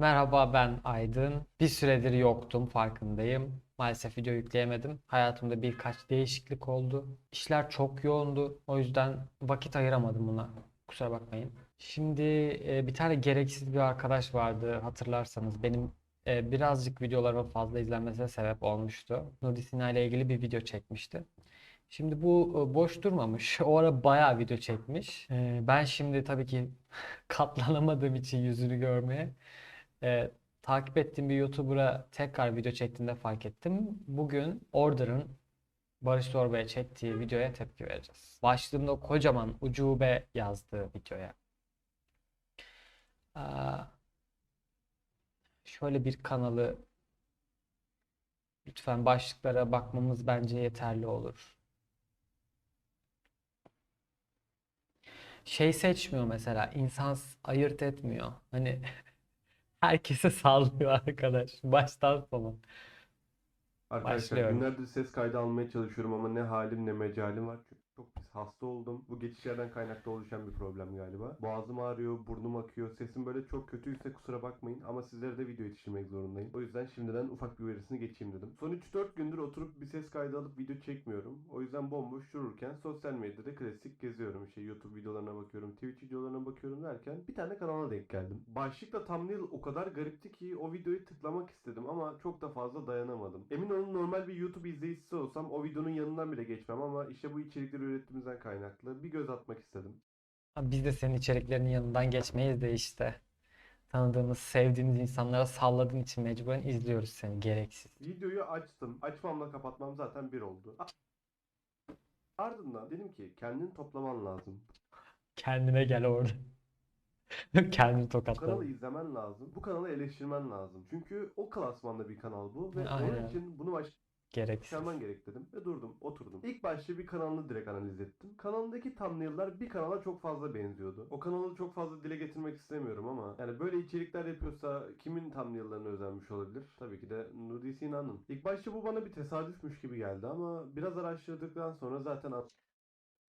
Merhaba ben Aydın. Bir süredir yoktum farkındayım. Maalesef video yükleyemedim. Hayatımda birkaç değişiklik oldu. İşler çok yoğundu. O yüzden vakit ayıramadım buna. Kusura bakmayın. Şimdi e, bir tane gereksiz bir arkadaş vardı hatırlarsanız. Benim e, birazcık videolarımın fazla izlenmesine sebep olmuştu. Nuri Sina ile ilgili bir video çekmişti. Şimdi bu e, boş durmamış. O ara bayağı video çekmiş. Ben şimdi tabii ki katlanamadığım için yüzünü görmeye e, takip ettiğim bir YouTuber'a tekrar video çektiğinde fark ettim. Bugün Order'ın Barış Zorba'ya çektiği videoya tepki vereceğiz. Başlığımda o kocaman ucube yazdığı videoya. Aa, şöyle bir kanalı lütfen başlıklara bakmamız bence yeterli olur. Şey seçmiyor mesela, insan ayırt etmiyor. Hani herkese sallıyor arkadaş baştan sona. Arkadaşlar Başlıyorum. günlerdir ses kaydı almaya çalışıyorum ama ne halim ne mecalim var. Çünkü çok pis hasta oldum. Bu geçişlerden kaynaklı oluşan bir problem galiba. Boğazım ağrıyor, burnum akıyor. Sesim böyle çok kötüyse kusura bakmayın ama sizlere de video yetiştirmek zorundayım. O yüzden şimdiden ufak bir uyarısını geçeyim dedim. Son 3-4 gündür oturup bir ses kaydı alıp video çekmiyorum. O yüzden bomboş dururken sosyal medyada klasik geziyorum. İşte YouTube videolarına bakıyorum, Twitch videolarına bakıyorum derken bir tane kanala denk geldim. Başlıkla thumbnail o kadar garipti ki o videoyu tıklamak istedim ama çok da fazla dayanamadım. Emin olun normal bir YouTube izleyicisi olsam o videonun yanından bile geçmem ama işte bu içerikleri ürettiğimizden kaynaklı bir göz atmak istedim. Biz de senin içeriklerinin yanından geçmeyiz de işte. Tanıdığımız, sevdiğimiz insanlara salladığın için mecburen izliyoruz seni gereksiz. Videoyu açtım. Açmamla kapatmam zaten bir oldu. Ardından dedim ki kendini toplaman lazım. Kendine gel orada. Kendini Bu tokatla. kanalı izlemen lazım. Bu kanalı eleştirmen lazım. Çünkü o klasmanda bir kanal bu ve Aynen. onun için bunu baş Gereksiz. Çıkarman gerek dedim ve durdum, oturdum. İlk başta bir kanalını direkt analiz ettim. Kanalındaki thumbnail'lar bir kanala çok fazla benziyordu. O kanalı çok fazla dile getirmek istemiyorum ama yani böyle içerikler yapıyorsa kimin thumbnail'larına özenmiş olabilir? Tabii ki de Nuri Sinan'ın. İlk başta bu bana bir tesadüfmüş gibi geldi ama biraz araştırdıktan sonra zaten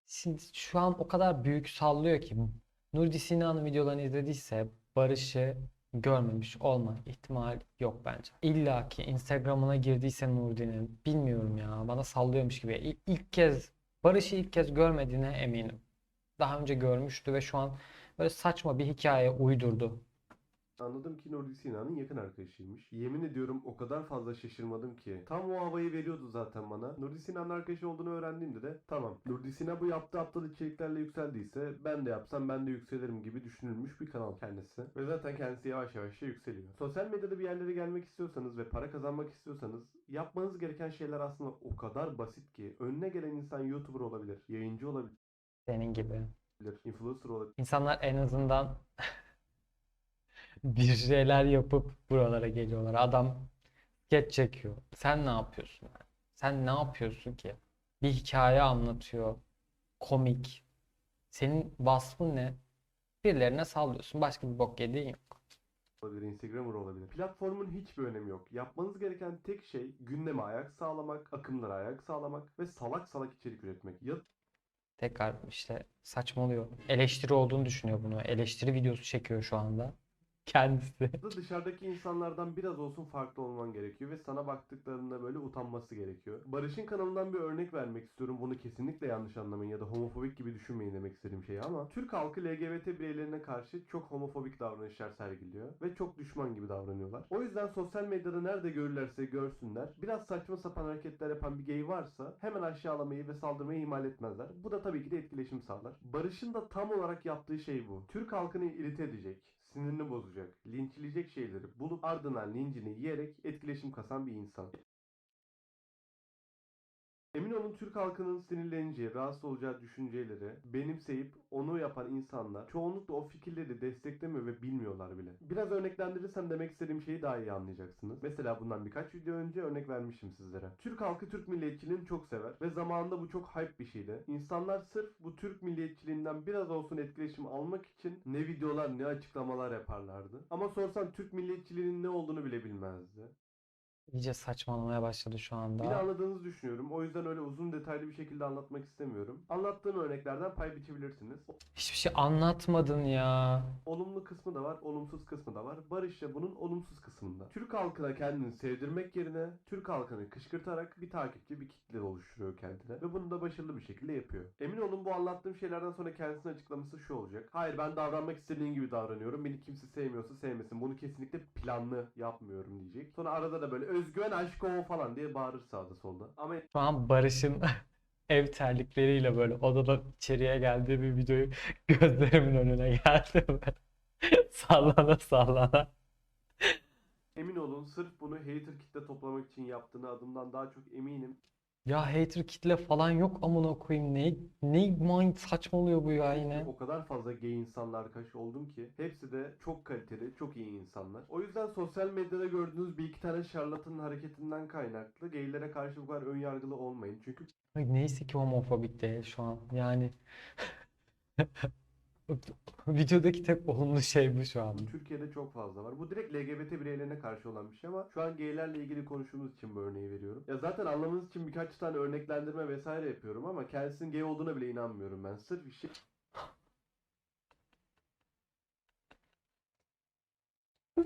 Şimdi şu an o kadar büyük sallıyor ki Nuri Sinan'ın videolarını izlediyse Barış'ı görmemiş olma ihtimal yok bence. İlla ki Instagram'ına girdiyse Nuri'nin bilmiyorum ya bana sallıyormuş gibi. İlk kez Barış'ı ilk kez görmediğine eminim. Daha önce görmüştü ve şu an böyle saçma bir hikaye uydurdu. Anladım ki Nuri Sinan'ın yakın arkadaşıymış. Yemin ediyorum o kadar fazla şaşırmadım ki. Tam o havayı veriyordu zaten bana. Nuri Sinan'ın arkadaşı olduğunu öğrendiğimde de tamam. Nuri Sinan bu yaptığı aptal içeriklerle yükseldiyse ben de yapsam ben de yükselirim gibi düşünülmüş bir kanal kendisi. Ve zaten kendisi yavaş yavaş da yükseliyor. Sosyal medyada bir yerlere gelmek istiyorsanız ve para kazanmak istiyorsanız yapmanız gereken şeyler aslında o kadar basit ki. Önüne gelen insan YouTuber olabilir, yayıncı olabilir, Senin gibi. influencer olabilir. İnsanlar en azından bir şeyler yapıp buralara geliyorlar. Adam skeç çekiyor. Sen ne yapıyorsun? Sen ne yapıyorsun ki? Bir hikaye anlatıyor. Komik. Senin vasfın ne? Birilerine sallıyorsun. Başka bir bok yediğin yok. olabilir, Instagramer olabilir. Platformun hiçbir önemi yok. Yapmanız gereken tek şey gündeme ayak sağlamak, akımlara ayak sağlamak ve salak salak içerik üretmek. Ya Tekrar işte saçmalıyor. Eleştiri olduğunu düşünüyor bunu. Eleştiri videosu çekiyor şu anda. Kendisi. da dışarıdaki insanlardan biraz olsun farklı olman gerekiyor ve sana baktıklarında böyle utanması gerekiyor. Barış'ın kanalından bir örnek vermek istiyorum. Bunu kesinlikle yanlış anlamayın ya da homofobik gibi düşünmeyin demek istediğim şey ama Türk halkı LGBT bireylerine karşı çok homofobik davranışlar sergiliyor ve çok düşman gibi davranıyorlar. O yüzden sosyal medyada nerede görürlerse görsünler biraz saçma sapan hareketler yapan bir gay varsa hemen aşağılamayı ve saldırmayı ihmal etmezler. Bu da tabii ki de etkileşim sağlar. Barış'ın da tam olarak yaptığı şey bu. Türk halkını irite edecek, sinirini bozacak, linçleyecek şeyleri bulup ardından lincini yiyerek etkileşim kasan bir insan. Emin olun Türk halkının sinirleneceği, rahatsız olacağı düşünceleri benimseyip onu yapan insanlar çoğunlukla o fikirleri desteklemiyor ve bilmiyorlar bile. Biraz örneklendirirsem demek istediğim şeyi daha iyi anlayacaksınız. Mesela bundan birkaç video önce örnek vermişim sizlere. Türk halkı Türk milliyetçiliğini çok sever ve zamanında bu çok hype bir şeydi. İnsanlar sırf bu Türk milliyetçiliğinden biraz olsun etkileşim almak için ne videolar ne açıklamalar yaparlardı. Ama sorsan Türk milliyetçiliğinin ne olduğunu bile bilmezdi. İyice saçmalamaya başladı şu Beni anda. anladığınızı düşünüyorum. O yüzden öyle uzun detaylı bir şekilde anlatmak istemiyorum. Anlattığım örneklerden pay biçebilirsiniz. Hiçbir şey anlatmadın ya. Olumlu kısmı da var, olumsuz kısmı da var. Barış da bunun olumsuz kısmında. Türk halkına kendini sevdirmek yerine Türk halkını kışkırtarak bir takipçi, bir kitle oluşturuyor kendine. Ve bunu da başarılı bir şekilde yapıyor. Emin olun bu anlattığım şeylerden sonra kendisinin açıklaması şu olacak. Hayır ben davranmak istediğin gibi davranıyorum. Beni kimse sevmiyorsa sevmesin. Bunu kesinlikle planlı yapmıyorum diyecek. Sonra arada da böyle özgüven aşk o falan diye bağırır sağda solda. Ama Şu an Barış'ın ev terlikleriyle böyle odadan içeriye geldiği bir videoyu gözlerimin önüne geldi sallana sallana. emin olun sırf bunu hater kitle toplamak için yaptığını adımdan daha çok eminim. Ya hater kitle falan yok amına koyayım. Ne ne mind saçmalıyor bu ya yine. O kadar fazla gay insanlar karşı oldum ki hepsi de çok kaliteli, çok iyi insanlar. O yüzden sosyal medyada gördüğünüz bir iki tane şarlatının hareketinden kaynaklı gaylere karşı bu kadar ön yargılı olmayın. Çünkü Ay, Neyse ki homofobik değil şu an. Yani videodaki tek olumlu şey bu şu an. Türkiye'de çok fazla var. Bu direkt LGBT bireylerine karşı olan bir şey ama şu an gaylerle ilgili konuştuğumuz için bu örneği veriyorum. Ya zaten anlamanız için birkaç tane örneklendirme vesaire yapıyorum ama kendisinin gay olduğuna bile inanmıyorum ben. Sırf işi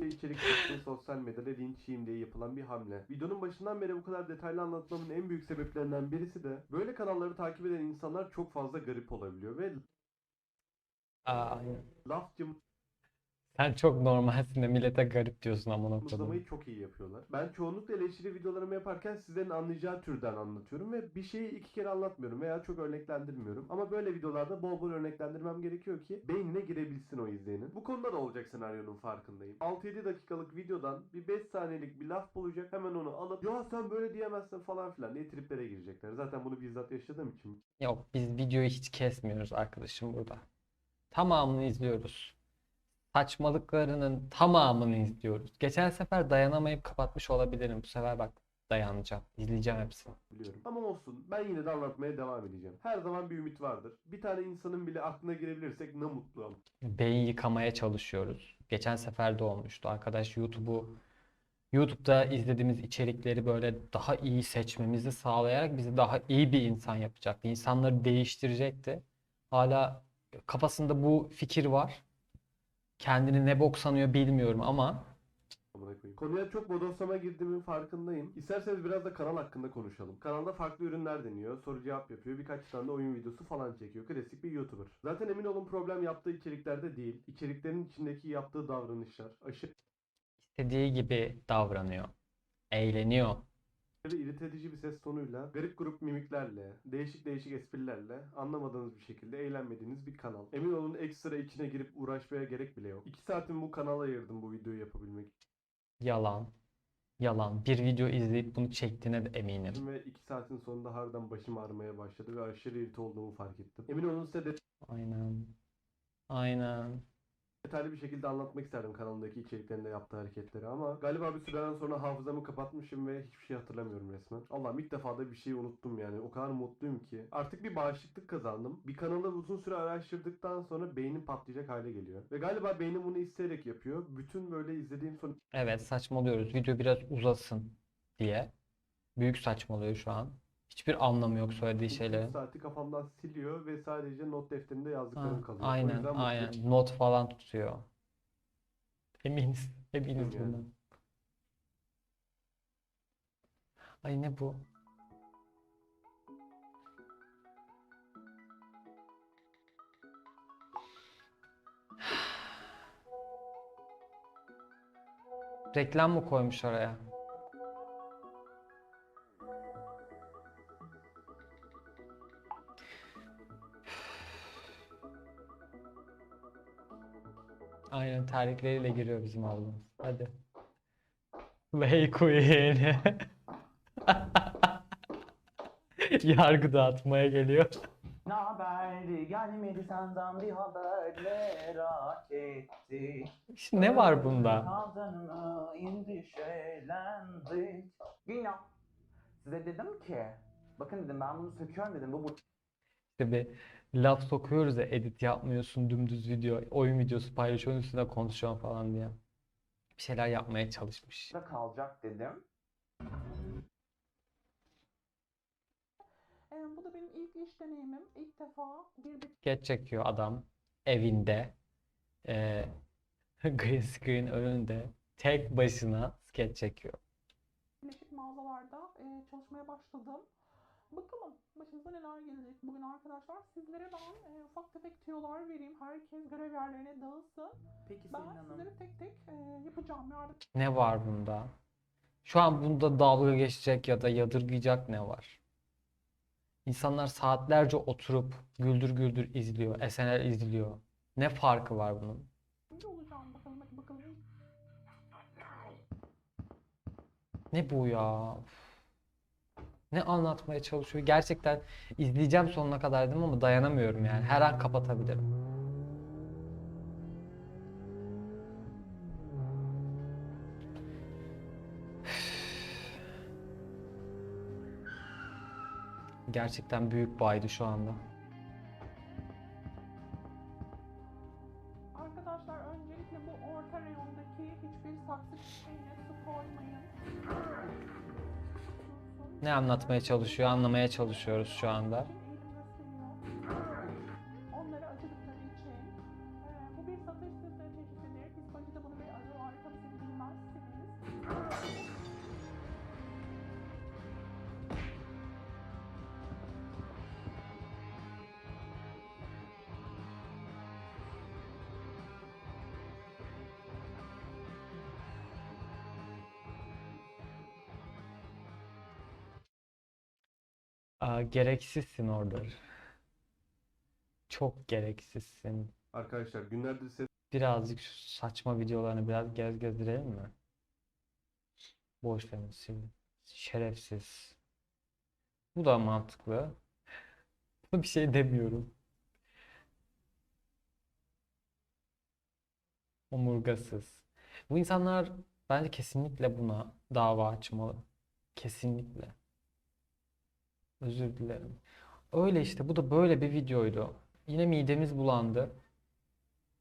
içerik çıksın sosyal medyada linç yiyeyim diye yapılan bir hamle. Videonun başından beri bu kadar detaylı anlatmamın en büyük sebeplerinden birisi de böyle kanalları takip eden insanlar çok fazla garip olabiliyor ve Aa, laf sen çok normalsin de millete garip diyorsun amına koyayım. Mızlamayı çok iyi yapıyorlar. Ben çoğunlukla eleştiri videolarımı yaparken sizlerin anlayacağı türden anlatıyorum ve bir şeyi iki kere anlatmıyorum veya çok örneklendirmiyorum. Ama böyle videolarda bol bol örneklendirmem gerekiyor ki beynine girebilsin o izleyenin. Bu konuda da olacak senaryonun farkındayım. 6-7 dakikalık videodan bir 5 saniyelik bir laf bulacak hemen onu alıp ya sen böyle diyemezsin falan filan diye triplere girecekler. Zaten bunu bizzat yaşadığım için Yok biz videoyu hiç kesmiyoruz arkadaşım burada. Tamamını izliyoruz. Saçmalıklarının tamamını izliyoruz. Geçen sefer dayanamayıp kapatmış olabilirim. Bu sefer bak dayanacağım. İzleyeceğim hepsini. biliyorum. Ama olsun ben yine de anlatmaya devam edeceğim. Her zaman bir ümit vardır. Bir tane insanın bile aklına girebilirsek ne mutlu ama. Beyin yıkamaya çalışıyoruz. Geçen sefer de olmuştu. Arkadaş YouTube'u YouTube'da izlediğimiz içerikleri böyle daha iyi seçmemizi sağlayarak bizi daha iyi bir insan yapacaktı. İnsanları değiştirecekti. Hala kafasında bu fikir var. Kendini ne bok sanıyor bilmiyorum ama Amına koyayım. Konuya çok bodoslama girdiğimin farkındayım. İsterseniz biraz da kanal hakkında konuşalım. Kanalda farklı ürünler deniyor, soru cevap yapıyor, birkaç tane de oyun videosu falan çekiyor. Klasik bir YouTuber. Zaten emin olun problem yaptığı içeriklerde değil. İçeriklerin içindeki yaptığı davranışlar aşırı istediği gibi davranıyor. Eğleniyor. İrite edici bir ses tonuyla, garip grup mimiklerle, değişik değişik esprilerle anlamadığınız bir şekilde eğlenmediğiniz bir kanal. Emin olun ekstra içine girip uğraşmaya gerek bile yok. 2 saatimi bu kanala ayırdım bu videoyu yapabilmek Yalan. Yalan. Bir video izleyip bunu çektiğine de eminim. için ve 2 saatin sonunda harbiden başım ağrımaya başladı ve aşırı irite olduğumu fark ettim. Emin olun size de Aynen. Aynen. Detaylı bir şekilde anlatmak isterdim kanalımdaki içeriklerinde yaptığı hareketleri ama galiba bir süreden sonra hafızamı kapatmışım ve hiçbir şey hatırlamıyorum resmen. Allah'ım ilk defa da bir şey unuttum yani. O kadar mutluyum ki. Artık bir bağışıklık kazandım. Bir kanalı uzun süre araştırdıktan sonra beynim patlayacak hale geliyor. Ve galiba beynim bunu isteyerek yapıyor. Bütün böyle izlediğim son Evet saçmalıyoruz. Video biraz uzasın diye. Büyük saçmalıyor şu an. Hiçbir anlamı yok söylediği şeylerin. saati kafamdan siliyor ve sadece not defterinde Ha, yazdıklarım kalıyor. O aynen yüzden mutluyum. aynen. Not falan tutuyor. Eminiz. Eminiz Yani. bundan. Ay ne bu? Reklam mı koymuş oraya? Aynen terlikleriyle giriyor bizim ablamız. Hadi. Lay Queen. Yargı dağıtmaya geliyor. Ne haberdi gelmedi senden bir haber merak etti. Şimdi ne var bunda? Kazanını endişelendik. Yine size dedim ki bakın dedim ben bunu söküyorum dedim bu bu İşte bir laf sokuyoruz ya edit yapmıyorsun dümdüz video, oyun videosu paylaşıyorsun üstüne konuşuyorsun falan diye. Bir şeyler yapmaya çalışmış. Da kalacak dedim. Ee, bu da benim ilk iş deneyimim. İlk defa bir Geç çekiyor adam evinde. Ee, green screen önünde tek başına skeç çekiyor. birleşik mağazalarda e, çalışmaya başladım. Bakalım başımıza neler gelecek bugün arkadaşlar. Sizlere ben e, ufak tefek tüyolar vereyim. Herkes görev yerlerine dağılsın. Peki Selin Ben Hanım. sizlere tek tek e, yapacağım yardım Ne var bunda? Şu an bunda dalga geçecek ya da yadırgayacak ne var? İnsanlar saatlerce oturup güldür güldür izliyor, SNL izliyor. Ne farkı var bunun? olacağım. Bakalım hadi bakalım. Ne bu ya? Üf. Ne anlatmaya çalışıyor? Gerçekten izleyeceğim sonuna kadar dedim ama dayanamıyorum yani. Her an kapatabilirim. Gerçekten büyük baydı şu anda. Anlatmaya çalışıyor, anlamaya çalışıyoruz şu anda. Aa, gereksizsin orada. Çok gereksizsin. Arkadaşlar günlerdir ses Birazcık şu saçma videolarını biraz gez gezdirelim mi? Boş verin. Şerefsiz. Bu da mantıklı. Buna bir şey demiyorum. Omurgasız. Bu insanlar bence kesinlikle buna dava açmalı. Kesinlikle. Özür dilerim. Öyle işte bu da böyle bir videoydu. Yine midemiz bulandı.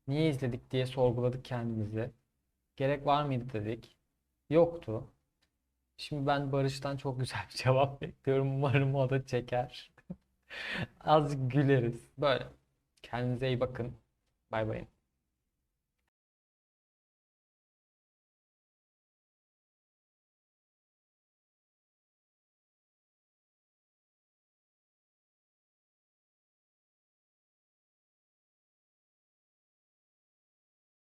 Niye izledik diye sorguladık kendimizi. Gerek var mıydı dedik. Yoktu. Şimdi ben Barış'tan çok güzel bir cevap bekliyorum. Umarım o da çeker. Azıcık güleriz. Böyle. Kendinize iyi bakın. Bay bay.